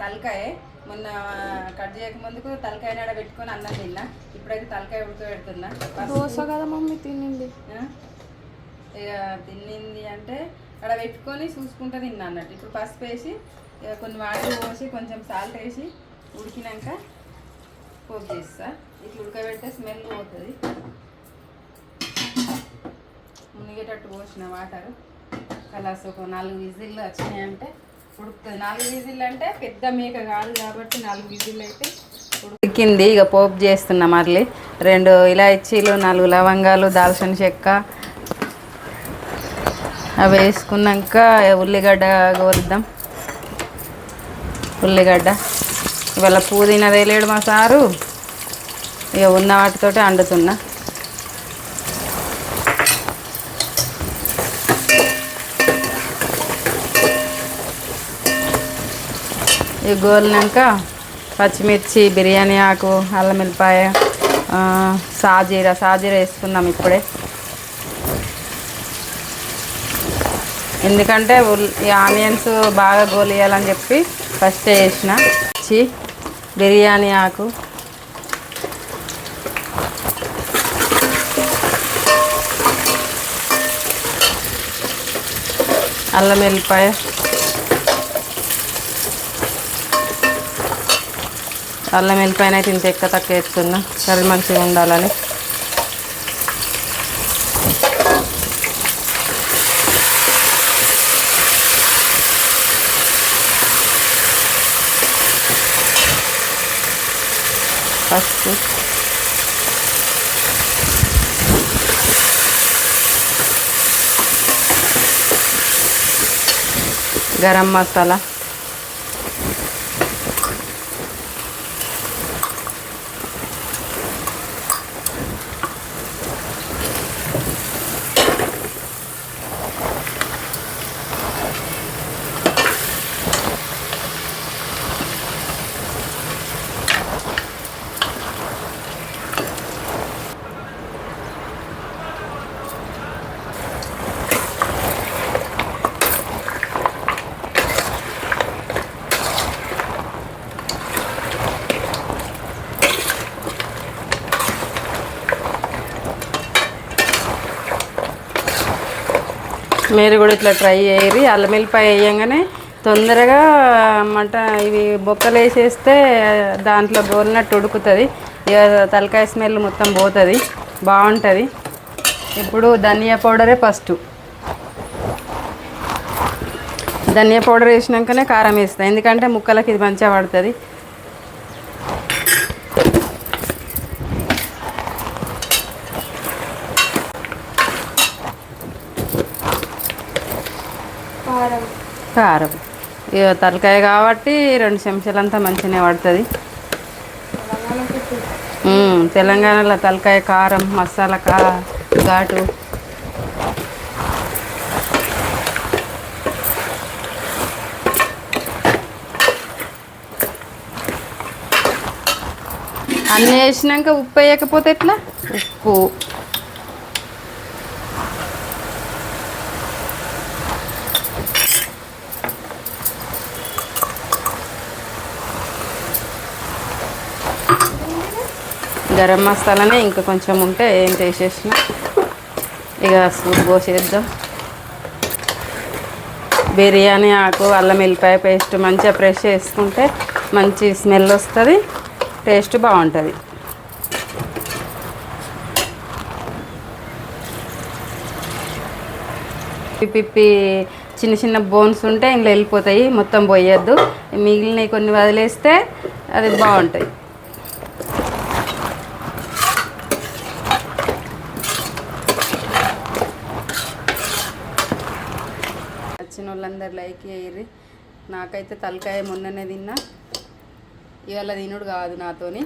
తలకాయ. మొన్న కట్ చేయక ముందుకు తలకాయ నాడ పెట్టుకొని అన్నం తిన్నా. ఇప్పుడైతే తలకాయ ఉడకబెడుతున్నా దోశ కదా మమ్మీ తినింది ఆ? ఇక తిన్నింది అంటే అక్కడ పెట్టుకొని చూసుకుంటూ తిన్నా అన్నట్టు. ఇప్పుడు పసుపు వేసి ఇక కొన్ని వాటర్ పోసి కొంచెం సాల్ట్ వేసి ఉడికినాక పోపు చేస్తా. ఇట్లా ఉడకబెడితే స్మెల్ పోతుంది. మునిగేటట్టు పోసిన వాటర్. కలాస్ ఒక నాలుగు విజిల్లు వచ్చినాయంటే ఉడుకుతుంది. నాలుగు విజిల్ అంటే పెద్ద మేక కాదు కాబట్టి నాలుగు విజిల్ అయితే ఉడికింది. ఇక పోపు చేస్తున్నా మళ్ళీ. రెండు ఇలాచీలు నాలుగు లవంగాలు దాల్చిన చెక్క. అవి వేసుకున్నాక ఉల్లిగడ్డ కోరుద్దాం ఉల్లిగడ్డ. ఇవాళ పుదీనా వేలేడు మా సారు. ఇక ఉన్న వాటితోటి వండుతున్నా ఇవి గోలినాక పచ్చిమిర్చి బిర్యానీ ఆకు అల్లం వెల్లిపాయ సాజీరా సాజీర. సాజీర వేసుకుందాం ఇప్పుడే. ఎందుకంటే ఈ ఆనియన్స్ బాగా గోలియాలని చెప్పి ఫస్ట్ వేసిన. చి బిర్యానీ ఆకు. అల్లం వెల్లిపాయ. అల్లం వెళ్ళిపోయిన అయితే ఇంత ఎక్కువ తక్కువ వేస్తున్నా కర్రీ మంచిగా ఉండాలని. పసుపు. గరం మసాలా. మీరు కూడా ఇట్లా ట్రై చేయరి అల్లం వెల్లిపాయ వేయంగానే తొందరగా మంట ఇవి బొక్కలు వేసేస్తే దాంట్లో గోలినట్టు ఉడుకుతుంది. ఇక తలకాయ స్మెల్ మొత్తం పోతుంది. బాగుంటుంది. ఇప్పుడు ధనియా పౌడరే ఫస్ట్. ధనియా పౌడర్ వేసినాకనే కారం వేస్తాను ఎందుకంటే ముక్కలకి ఇది మంచిగా పడుతుంది. కారం. కారం. ఇక తలకాయ కాబట్టి రెండు చెంచాలంతా మంచిగానే పడుతుంది. తెలంగాణలో తలకాయ కారం మసాలా కా ఘాటు. అన్నీ వేసినాక ఉప్పు వేయకపోతే ఎట్లా? ఉప్పు. గరం మసాలానే ఇంకా కొంచెం ఉంటే ఏం చేసేసిన ఇక సూప్ పోసేద్దాం బిర్యానీ ఆకు అల్లం వెల్లిపాయ పేస్ట్ మంచిగా ఫ్రెష్ చేసుకుంటే మంచి స్మెల్ వస్తుంది టేస్ట్ బాగుంటుంది. పిప్పి చిన్న చిన్న బోన్స్ ఉంటే ఇంట్లో వెళ్ళిపోతాయి మొత్తం పోయొద్దు. మిగిలినవి కొన్ని వదిలేస్తే అది బాగుంటుంది. అందరు వాళ్ళందరు లైక్ చేయరు నాకైతే తలకాయ మొన్ననే తిన్నా. ఇవాళ తినుడు కాదు నాతోని.